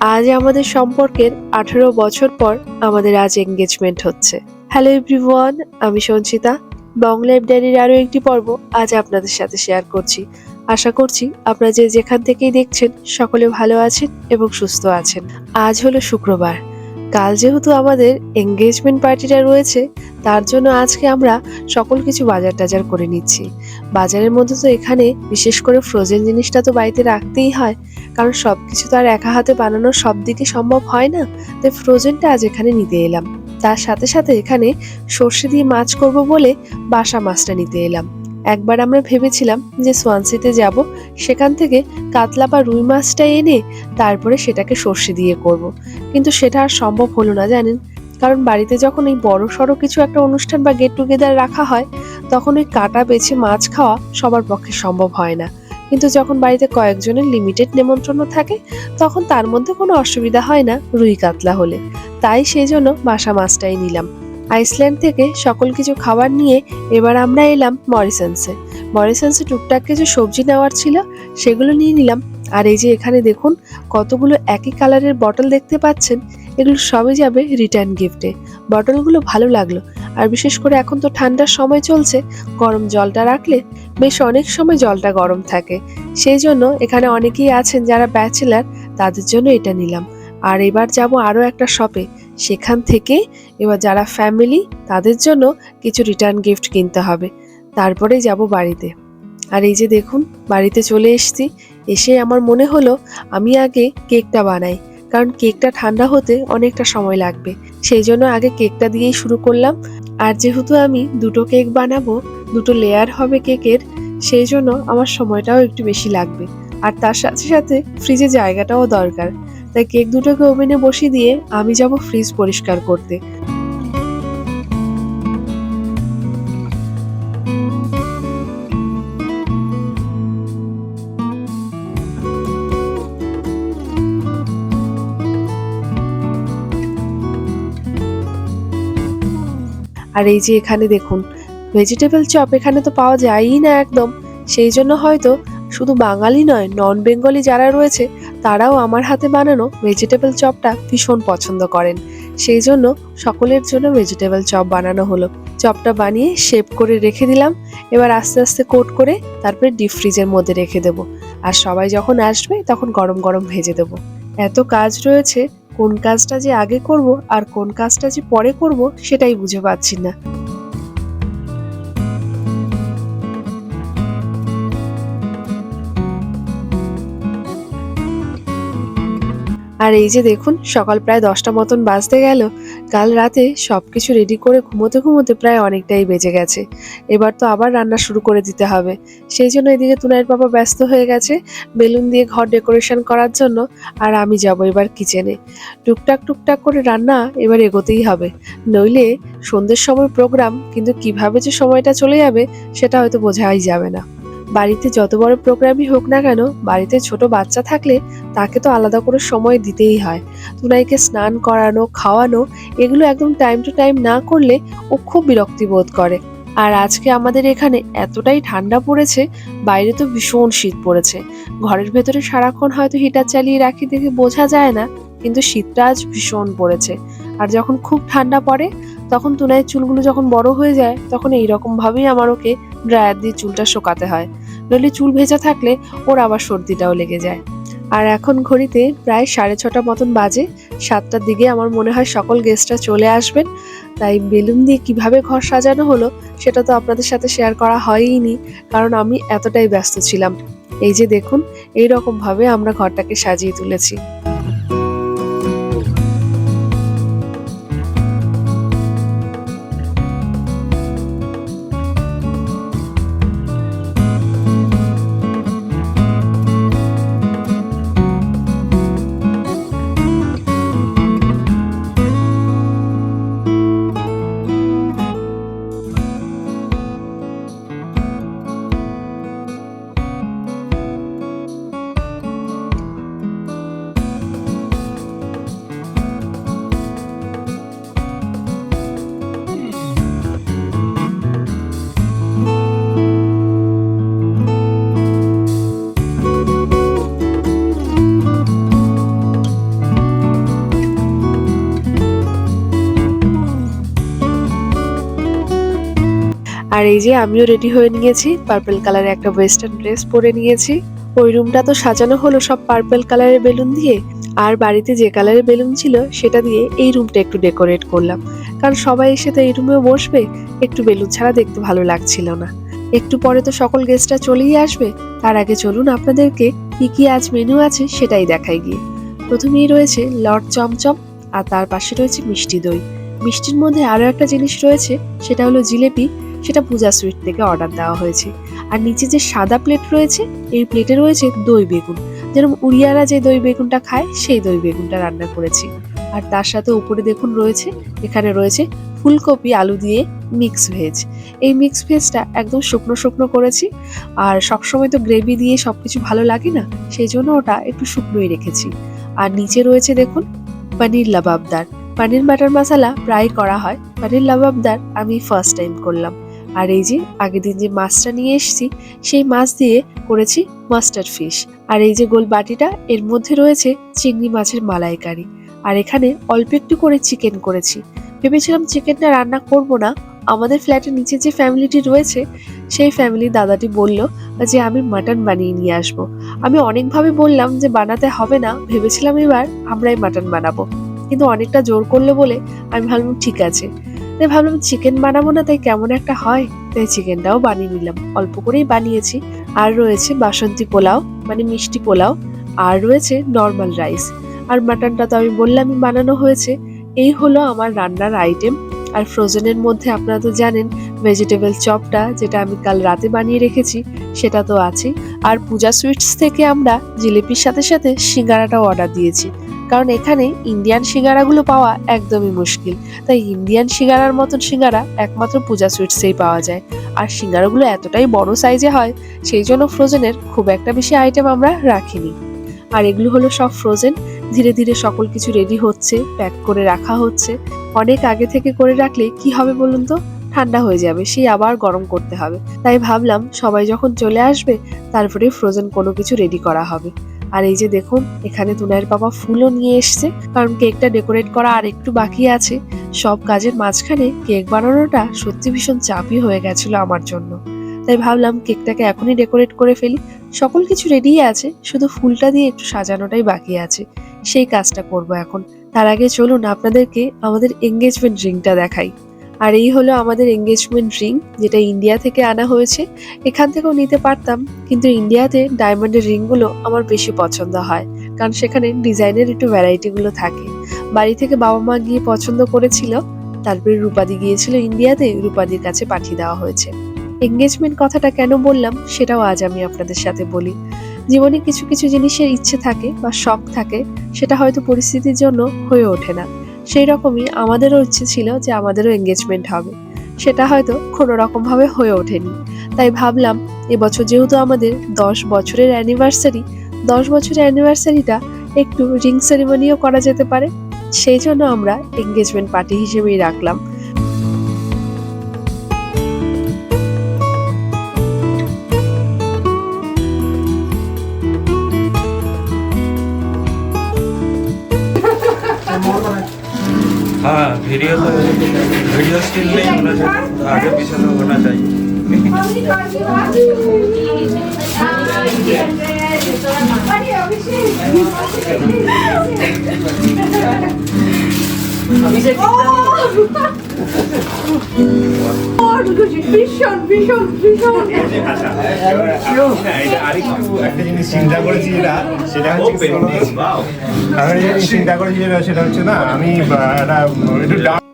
আজ আমাদের সম্পর্কের আঠেরো বছর পর আমাদের আজ এঙ্গেজমেন্ট হচ্ছে। হ্যালো এভরিওয়ান আমি সঞ্চিতা। বং লাইফ ডায়েরির আরও একটি পর্ব আজ আপনাদের সাথে শেয়ার করছি। আশা করছি আপনারা যে যেখান থেকেই দেখছেন, সকলে ভালো আছেন এবং সুস্থ আছেন। আজ হলো শুক্রবার। কাল যেহেতু আমাদের এঙ্গেজমেন্ট পার্টিটা রয়েছে, তার জন্য আজকে আমরা সকল কিছু বাজার টাজার করে নিচ্ছি। বাজারের মধ্যে তো এখানে বিশেষ করে ফ্রোজেন জিনিসটা তো বাড়িতে রাখতেই হয়, কারণ সব কিছু তো আর একা হাতে বানানো সব দিকে সম্ভব হয় না, তাই ফ্রোজেনটা আজ এখানে নিতে এলাম। তার সাথে সাথে এখানে সর্ষে দিয়ে মাছ করব বলে বাসা মাছটা নিতে এলাম। একবার আমরা ভেবেছিলাম যে সোয়ানসিতে যাব, সেখান থেকে কাতলা বা রুই মাছটা এনে তারপরে সেটাকে সর্ষে দিয়ে করব। কিন্তু সেটা আর সম্ভব হলো না, জানেন? কারণ বাড়িতে যখন এই বড় সড়ো কিছু একটা অনুষ্ঠান বা গেট টুগেদার রাখা হয়, তখন ওই কাটা বেছে মাছ খাওয়া সবার পক্ষে সম্ভব হয় না। কিন্তু যখন বাড়িতে কয়েকজনের লিমিটেড নেমন্ত্রণ থাকে, তখন তার মধ্যে কোনো অসুবিধা হয় না রুই কাতলা হলে। তাই সেই জন্য বাসা মাছটাই নিলাম। আইসল্যান্ড থেকে সকল কিছু খাবার নিয়ে এবার আমরা এলাম মরিসেন্সে। মরিসেন্সে টুকটাক কিছু সবজি নেওয়ার ছিল, সেগুলো নিয়ে নিলাম। আর এই যে এখানে দেখুন, কতগুলো একই কালারের বটল দেখতে পাচ্ছেন। এগুলো সবই যাবে রিটার্ন গিফটে। বটলগুলো ভালো লাগল। আর বিশেষ করে এখন তো ঠান্ডার সময় চলছে, গরম জলটা রাখলে বেশ অনেক সময় জলটা গরম থাকে। সেই জন্য এখানে অনেকেই আছেন যারা ব্যাচেলার, তাদের জন্য এটা নিলাম। আর এবার যাব আরও একটা শপে। সেখান থেকে এবার যারা ফ্যামিলি তাদের জন্য কিছু রিটার্ন গিফট কিনতে হবে। তারপরে যাব বাড়িতে। আর এই যে দেখুন, বাড়িতে চলে এসেছি। এসে আমার মনে হলো আমি আগে কেকটা বানাই। কারণ কেকটা ঠান্ডা হতে অনেকটা সময় লাগবে। সেই জন্য আগে কেকটা দিয়েই শুরু করলাম। আর যেহেতু আমি দুটো কেক বানাবো, দুটো লেয়ার হবে কেকের, সেই জন্য আমার সময়টাও একটু বেশি লাগবে। আর তার সাথে সাথে ফ্রিজে জায়গাটাও দরকার। তাই কেক দুটোকে ওভেনে বসিয়ে দিয়ে আমি যাব ফ্রিজ পরিষ্কার করতে। আর এই যে এখানে দেখুন ভেজিটেবল চপ এখানে তো পাওয়া যায়ই না একদম। সেই জন্য হয়তো শুধু বাঙালি নয় নন বেঙ্গলি যারা রয়েছে তারাও আমার হাতে বানানো ভেজিটেবল চপটা ভীষণ পছন্দ করেন। সেই জন্য সকলের জন্য ভেজিটেবল চপ বানানো হলো। চপটা বানিয়ে শেপ করে রেখে দিলাম। এবার আস্তে আস্তে কোট করে তারপরে ডিপ ফ্রিজের মধ্যে রেখে দেবো। আর সবাই যখন আসবে, তখন গরম গরম ভেজে দেবো। এত কাজ রয়েছে, কোন কাজটা যে আগে করব আর কোন কাজটা যে পরে করব, সেটাই বুঝে পাচ্ছি না। আর এই যে দেখুন, সকাল প্রায় দশটা মতন বাজতে গেল। কাল রাতে সব কিছু রেডি করে ঘুমোতে ঘুমোতে প্রায় অনেকটাই বেজে গেছে। এবার তো আবার রান্না শুরু করে দিতে হবে। সেই জন্য এদিকে তুনাইয়ের বাবা ব্যস্ত হয়ে গেছে বেলুন দিয়ে ঘর ডেকোরেশন করার জন্য, আর আমি যাব এবার কিচেনে টুকটাক টুকটাক করে রান্না এবার এগোতেই হবে। নইলে সন্ধ্যের সময় প্রোগ্রাম কিন্তু কীভাবে যে সময়টা চলে যাবে, সেটা হয়তো বোঝাই যাবে না। বাড়িতে যত বড় প্রোগ্রামই হোক না কেন, বাড়িতে ছোট বাচ্চা থাকলে তাকে তো আলাদা করে সময় দিতেই হয়। তুনাইকে স্নান করানো, খাওয়ানো, এগুলো একদম টাইম টু টাইম না করলে ও খুব বিরক্তি বোধ করে। আর আজকে আমাদের এখানে এতটাই ঠান্ডা পড়েছে, বাইরে তো ভীষণ শীত পড়েছে। ঘরের ভেতরে সারাক্ষণ হয়তো হিটার চালিয়ে রাখি দেখে বোঝা যায় না, কিন্তু শীতটা আজ ভীষণ পড়েছে। আর যখন খুব ঠান্ডা পড়ে, তখন তুনাইয়ের চুলগুলো যখন বড় হয়ে যায়, তখন এইরকম ভাবেই আমার ওকে ড্রায়ার দিয়ে চুলটা শোকাতে হয়। নইলে চুল ভেজা থাকলে ওর আবার সর্দিটাও লেগে যায়। আর এখন ঘড়িতে প্রায় সাড়ে ছটা মতন বাজে। সাতটার দিকে আমার মনে হয় সকল গেস্টরা চলে আসবেন। তাই বেলুন দিয়ে কীভাবে ঘর সাজানো হলো, সেটা তো আপনাদের সাথে শেয়ার করা হয়ইনি, কারণ আমি এতটাই ব্যস্ত ছিলাম। এই যে দেখুন এই রকম ভাবে আমরা ঘরটাকে সাজিয়ে তুলেছি। আর এই যে আমিও রেডি হয়ে নিয়েছি। পার্পল কালারের একটা ওয়েস্টার্ন ড্রেস পরে নিয়েছি। ওই রুমটা তো সাজানো হলো সব পার্পল কালারের বেলুন দিয়ে। আর বাড়িতে যে কালারের বেলুন ছিল, সেটা দিয়ে এই রুমটা একটু ডেকোরেট করলাম। কারণ সবাই এসে তো এই রুমেও বসবে, একটু বেলুন ছাড়া দেখতে ভালো লাগছিল না। একটু পরে তো সকল গেস্টরা চলেই আসবে। তার আগে চলুন আপনাদেরকে কি কি আজ মেনু আছে সেটাই দেখাই গিয়ে। প্রথমেই রয়েছে লর্ড চমচম আর তার পাশে রয়েছে মিষ্টি দই। মিষ্টির মধ্যে আরও একটা জিনিস রয়েছে, সেটা হলো জিলেপি। সেটা পূজা সুইট থেকে অর্ডার দেওয়া হয়েছে। আর নিচে যে সাদা প্লেট রয়েছে, এই প্লেটে রয়েছে দই বেগুন। যেরকম উড়িয়ারা যে দই বেগুনটা খায়, সেই দই বেগুনটা রান্না করেছি। আর তার সাথে উপরে দেখুন রয়েছে, এখানে রয়েছে ফুলকপি, আলু দিয়ে মিক্স ভেজ এই মিক্স ভেজটা একদম শুকনো শুকনো করেছি। আর সবসময় তো গ্রেভি দিয়ে সবকিছু ভালো লাগে না, সেই জন্য ওটা একটু শুকনোই রেখেছি। আর নিচে রয়েছে দেখুন পনির লাবাবদার। পনির বাটার মশলা প্রায় করা হয়। পনির লাবাবদার আমি ফার্স্ট টাইম করলাম। আর এই যে আগের দিন যে মাছটা নিয়ে এসেছি, সেই মাছ দিয়ে করেছি মাস্টার ফিশ আর এই যে গোল বাটিটা, এর মধ্যে রয়েছে চিংড়ি মাছের মালাইকারি। আর এখানে অল্প একটু করে চিকেন করেছি। ভেবেছিলাম চিকেনটা রান্না করব না। আমাদের ফ্ল্যাটের নিচে যে ফ্যামিলিটি রয়েছে, সেই ফ্যামিলির দাদাটি বলল যে আমি মাটন বানিয়ে নিয়ে আসব। আমি অনেকভাবে বললাম যে বানাতে হবে না, ভেবেছিলাম এবার আমরাই মাটন বানাবো। কিন্তু অনেকটা জোর করল বলে আমি ভাবলাম ঠিক আছে। তাই ভাবলাম চিকেন বানাবো না, তাই কেমন একটা হয়। তাই চিকেনটাও বানিয়ে নিলাম। অল্প করেই বানিয়েছি। আর রয়েছে বাসন্তী পোলাও মানে মিষ্টি পোলাও। আর রয়েছে নর্মাল রাইস আর মাটনটা তো আমি বললামই বানানো হয়েছে। এই হলো আমার রান্নার আইটেম আর ফ্রোজেনের মধ্যে আপনারা তো জানেন ভেজিটেবল চপটা যেটা আমি কাল রাতে বানিয়ে রেখেছি, সেটা তো আছে আর পূজা সুইটস থেকে আমরা জিলিপির সাথে সাথে সিঙ্গারাটাও অর্ডার দিয়েছি। কারণ এখানে ইন্ডিয়ান সিঙ্গারাগুলো পাওয়া একদমই মুশকিল। তাই ইন্ডিয়ান সিঙ্গারার মতন সিঙ্গারা একমাত্র পূজা সুইটসেই পাওয়া যায়। আর সিঙ্গারাগুলো এতটাই বড় সাইজে হয়, সেই জন্য ফ্রোজেনের খুব একটা বেশি আইটেম আমরা রাখিনি। আর এগুলো হলো সব ফ্রোজেন ধীরে ধীরে সকল কিছু রেডি হচ্ছে প্যাক করে রাখা হচ্ছে। অনেক আগে থেকে করে রাখলে কি হবে বলুন তো? ঠান্ডা হয়ে যাবে, সেই আবার গরম করতে হবে। তাই ভাবলাম সবাই যখন চলে আসবে, তারপরে ফ্রোজেন কোনো কিছু রেডি করা হবে। আর এই যে দেখুন, এখানে তুনায়ের বাবা ফুলও নিয়ে এসছে, কারণ কেকটা ডেকোরেট করা আর একটু বাকি আছে। সব কাজের মাঝখানে কেক বানানোটা সত্যি ভীষণ চাপই হয়ে গেছিল আমার জন্য। তাই ভাবলাম কেকটাকে এখনই ডেকোরেট করে ফেলি। সকল কিছু রেডি আছে, শুধু ফুলটা দিয়ে একটু সাজানোটাই বাকি আছে। সেই কাজটা করব এখন। তার আগে চলুন আপনাদেরকে আমাদের এঙ্গেজমেন্ট রিংটা দেখাই। আর এই হলো আমাদের এঙ্গেজমেন্ট রিং যেটা ইন্ডিয়া থেকে আনা হয়েছে। এখান থেকেও নিতে পারতাম, কিন্তু ইন্ডিয়াতে ডায়মন্ডের রিংগুলো আমার বেশি পছন্দ হয়, কারণ সেখানে ডিজাইনের একটু ভ্যারাইটিগুলো থাকে। বাড়ি থেকে বাবা মা গিয়ে পছন্দ করেছিল, তারপরে রূপাদি গিয়েছিল ইন্ডিয়াতে রূপাদির কাছে পাঠিয়ে দেওয়া হয়েছে। এঙ্গেজমেন্ট কথাটা কেন বললাম, সেটাও আজ আমি আপনাদের সাথে বলি। জীবনে কিছু কিছু জিনিসের ইচ্ছে থাকে বা শখ থাকে, সেটা হয়তো পরিস্থিতির জন্য হয়ে ওঠে না। সেই রকমই আমাদেরও ইচ্ছে ছিল যে আমাদেরও এঙ্গেজমেন্ট হবে। সেটা হয়তো কোনো রকমভাবে হয়ে ওঠেনি। তাই ভাবলাম, এবছর যেহেতু আমাদের দশ বছরের অ্যানিভার্সারি দশ বছরের অ্যানিভার্সারিটা একটু রিং সেরিমনিও করা যেতে পারে। সেই জন্য আমরা এঙ্গেজমেন্ট পার্টি হিসেবেই রাখলাম। वीडियो तो वीडियो स्टिल नहीं होना चाहिए आगे पीछे तो होना चाहिए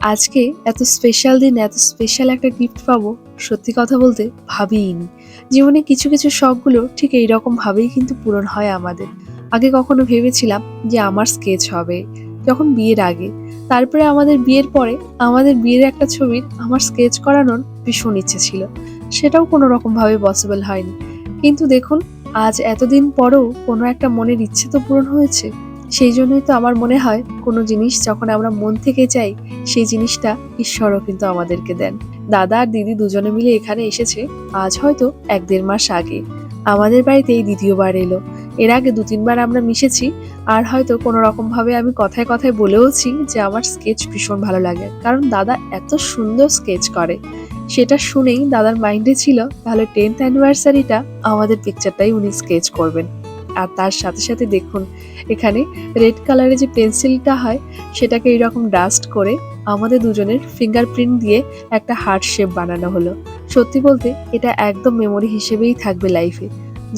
আজকে এত স্পেশাল দিন, এত স্পেশাল একটা গিফট পাবো, সত্যি কথা বলতে ভাবিনি জীবনে কিছু কিছু শখগুলো ঠিক এই রকম ভাবেই কিন্তু পূরণ হয় আমাদের। আগে কখনো ভেবেছিলাম যে আমার স্কেচ হবে। যখন বিয়ের আগে তারপরে আমাদের বিয়ের পরে আমাদের বিয়ের একটা ছবির আমার স্কেচ করানোর ভীষণ ইচ্ছে ছিল। সেটাও কোনো রকম ভাবে পসিবল হয়নি। কিন্তু দেখুন, আজ এতদিন পরেও কোনো একটা মনের ইচ্ছে তো পূরণ হয়েছে। সেই জন্যই তো আমার মনে হয় কোনো জিনিস যখন আমরা মন থেকে চাই, সেই জিনিসটা ঈশ্বরও কিন্তু আমাদেরকে দেন। দাদা আর দিদি দুজনে মিলে এখানে এসেছে, আজ হয়তো এক দেড় মাস আগে। আমাদের বাড়িতে এই দ্বিতীয়বার এলো। এর আগে দু তিনবার আমরা মিশেছি, আর হয়তো কোনো রকম ভাবে আমি কথায় কথায় বলেওছি যে আমার স্কেচ ভীষণ ভালো লাগে। কারণ দাদা এত সুন্দর স্কেচ করে। সেটা শুনেই দাদার মাইন্ডে ছিল, তাহলে টেন্থ অ্যানিভার্সারিটা আমাদের পিকচারটাই উনি স্কেচ করবেন। আর তার সাথে সাথে দেখুন, এখানে রেড কালারের যে পেন্সিলটা হয়, সেটাকে এইরকম ডাস্ট করে আমাদের দুজনের ফিঙ্গারপ্রিন্ট দিয়ে একটা হার্ট শেপ বানানো হলো। সত্যি বলতে এটা একদম মেমোরি হিসেবেই থাকবে লাইফে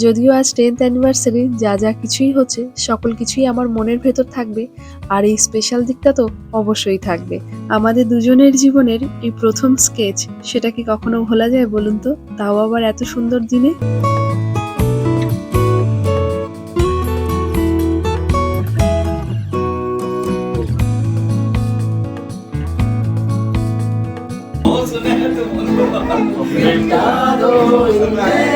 যদিও আজ টেন্থ অ্যানিভার্সারি যা যা কিছুই হচ্ছে, সকল কিছুই আমার মনের ভেতর থাকবে, আর এই স্পেশাল দিকটা তো অবশ্যই থাকবে। আমাদের দুজনের জীবনের এই প্রথম স্কেচ সেটা কি কখনো ভোলা যায় বলুন তো? তাও আবার এত সুন্দর দিনে? Happy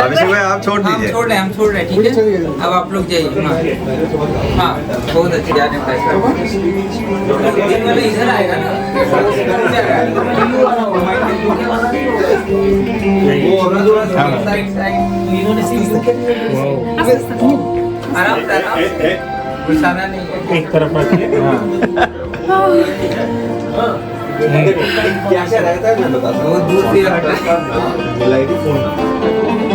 आप छोड़ दीजिए। हम छोड़ रहे हैं हम छोड़ रहे हैं ठीक है? अब आप लोग जाइए हाँ।, हाँ बहुत अच्छे जाने पैसा इधर आएगा ना? नहीं एक तरफ़ हाँ। क्या क्या रहता है मैं बता हूँ? दूध पी रहा फ़ोन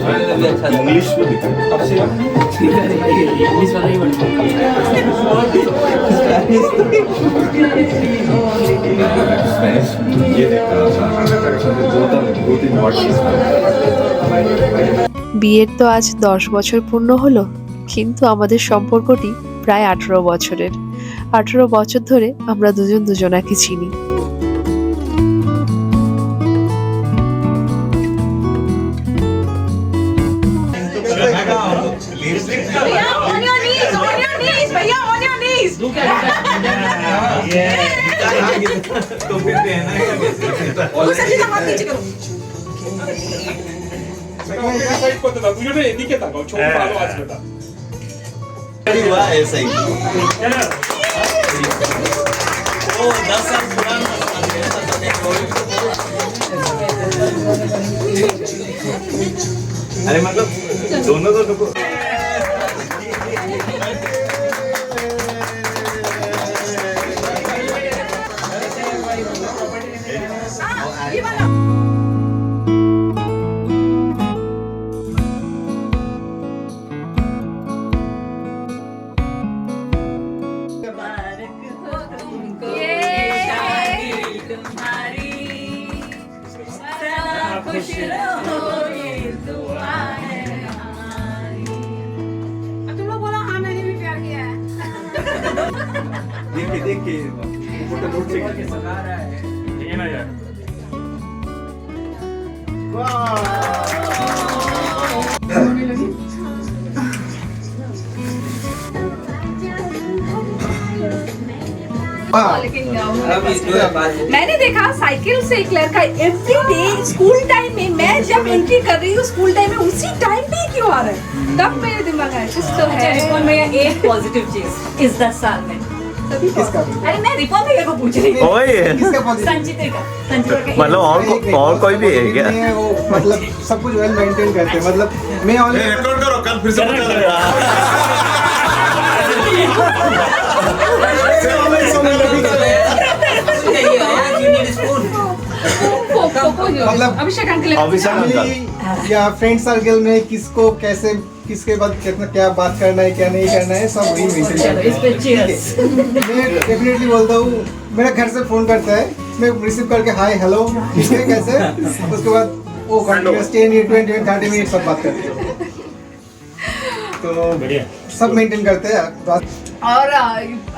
इंग्लिश में ये देखा दो दो तीन वर्ड বিয়ের তো আজ দশ বছর পূর্ণ হলো কিন্তু আমাদের সম্পর্কটি প্রায় আঠেরো বছরের আঠেরো বছর ধরে আমরা দুজন দুজনাকে চিনি तो फिर है तो हाथ नीचे करो। अरे अरे मतलब दोनों तो देखिए फ़ोटो नोट से लेकिन अब इसको बात मैंने देखा साइकिल से एक लड़का एवरी डे स्कूल टाइम में मैं जब एंट्री कर रही हूँ स्कूल टाइम में उसी टाइम पे क्यों आ रहा है? तब मेरे दिमाग आया तो है में एक पॉजिटिव चीज़ इस दस साल में? अरे मैं रिपोर्ट को पूछ रही हूँ वही है किसका पॉजिटिव संचिता का संचिता का मतलब और को, और कोई भी है क्या मतलब सब कुछ वेल मेंटेन करते हैं मतलब मैं ऑल रिकॉर्ड करो कल फिर से मतलब Abhishek uncle Abhishek uncle family या फ्रेंड सर्कल में किसको कैसे किसके बाद कितना क्या बात करना है क्या नहीं करना है सब वही हैं। cheers। मैं डेफिनेटली बोलता हूँ मेरा घर से फ़ोन करता है मैं रिसीव करके हाय हेलो ठीक है कैसे? उसके बाद वो continuous ten twenty thirty minute सब बात करते हैं। तो बढ़िया। सब मेंटेन करते हैं और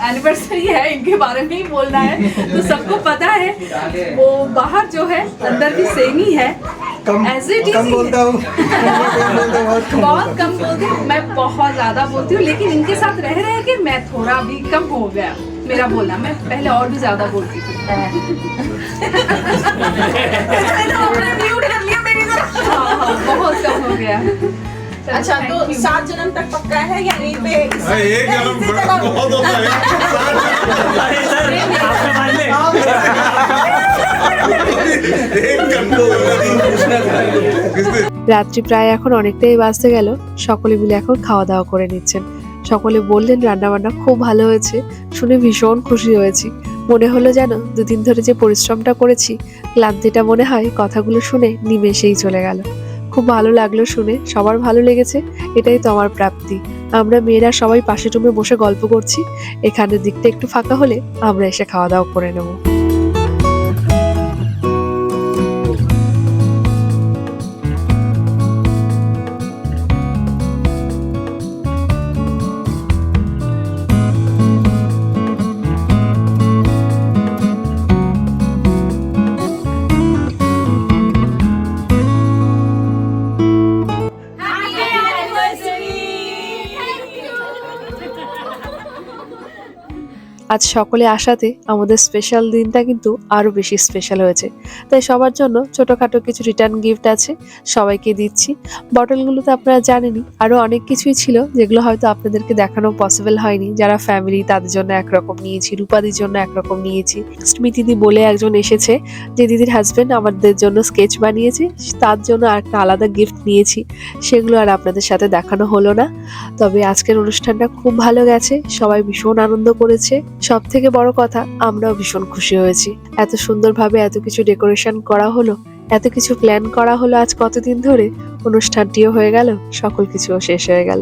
एनिवर्सरी है इनके बारे में ही बोलना है। तो सबको पता है वो बाहर जो है अंदर भी सेम ही। है कम it is कम बोलता हूँ कम बोलता हूँ, बहुत कम बहुत कम बोलती हूँ। मैं बहुत ज़्यादा बोलती हूँ लेकिन इनके साथ रह रह के मैं थोड़ा भी कम हो गया मेरा बोलना। मैं पहले और भी ज़्यादा बोलती थी। हाँ, हाँ, बहुत कम हो गया। अच्छा thank तो you. सात जन्म तक पक्का है या यहीं पे एक जन्म बहुत होता है एक রাত্রি প্রায় এখন অনেকটাই বাজতে গেল সকলে মিলে এখন খাওয়া দাওয়া করে নিচ্ছেন সকলে বললেন রান্নাবান্না খুব ভালো হয়েছে শুনে ভীষণ খুশি হয়েছি মনে হলো যেন দুদিন ধরে যে পরিশ্রমটা করেছি ক্লান্তিটা মনে হয় কথাগুলো শুনে নিমেষেই চলে গেল খুব ভালো লাগল শুনে, সবার ভালো লেগেছে, এটাই তো আমার প্রাপ্তি। আমরা মেয়েরা সবাই পাশে টুমে বসে গল্প করছি, এখানের দিকটা একটু ফাঁকা হলে আমরা এসে খাওয়া দাওয়া করে নেব। আজ সকলে আসাতে আমাদের স্পেশাল দিনটা কিন্তু আরও বেশি স্পেশাল হয়েছে। তাই সবার জন্য ছোটখাটো কিছু রিটার্ন গিফট আছে, সবাইকে দিচ্ছি। বটলগুলোতে আপনারা জানেনই আরও অনেক কিছুই ছিল যেগুলো হয়তো আপনাদেরকে দেখানো পসিবল হয়নি। যারা ফ্যামিলি তাদের জন্য একরকম নিয়েছি, রূপাদির জন্য একরকম নিয়েছি। স্মৃতিদি বলে একজন এসেছে যে, দিদির হাজবেন্ড আমাদের জন্য স্কেচ বানিয়েছে, তার জন্য আর একটা আলাদা গিফট নিয়েছি। সেগুলো আর আপনাদের সাথে দেখানো হলো না। তবে আজকের অনুষ্ঠানটা খুব ভালো গেছে, সবাই ভীষণ আনন্দ করেছে সব থেকে বড় কথা, আমরাও ভীষণ খুশি হয়েছি। এত সুন্দরভাবে এত কিছু ডেকোরেশন করা হলো, এত কিছু প্ল্যান করা হলো আজ কতদিন ধরে, অনুষ্ঠানটিও হয়ে গেল, সকল কিছুও শেষ হয়ে গেল।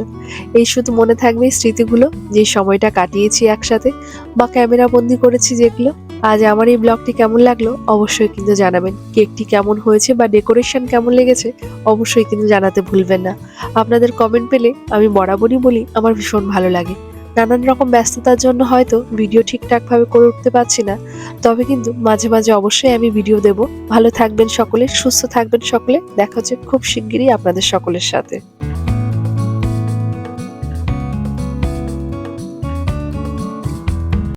এই শুধু মনে থাকবে স্মৃতিগুলো, যে সময়টা কাটিয়েছি একসাথে বা ক্যামেরা বন্দি করেছি যেগুলো। আজ আমার এই ব্লগটি কেমন লাগল, অবশ্যই কিন্তু জানাবেন। কেকটি কেমন হয়েছে বা ডেকোরেশন কেমন লেগেছে, অবশ্যই কিন্তু জানাতে ভুলবেন না। আপনাদের কমেন্ট পেলে আমি বরাবরই বলি, আমার ভীষণ ভালো লাগে। নানান রকম ব্যস্ততার জন্য হয়তো ভিডিও ঠিকঠাকভাবে করে উঠতে পারছি না। তবে কিন্তু মাঝে মাঝে অবশ্যই আমি ভিডিও দেব। ভালো থাকবেন সকলে, সুস্থ থাকবেন সকলে। দেখা হচ্ছে খুব শিগগিরই আপনাদের সকলের সাথে।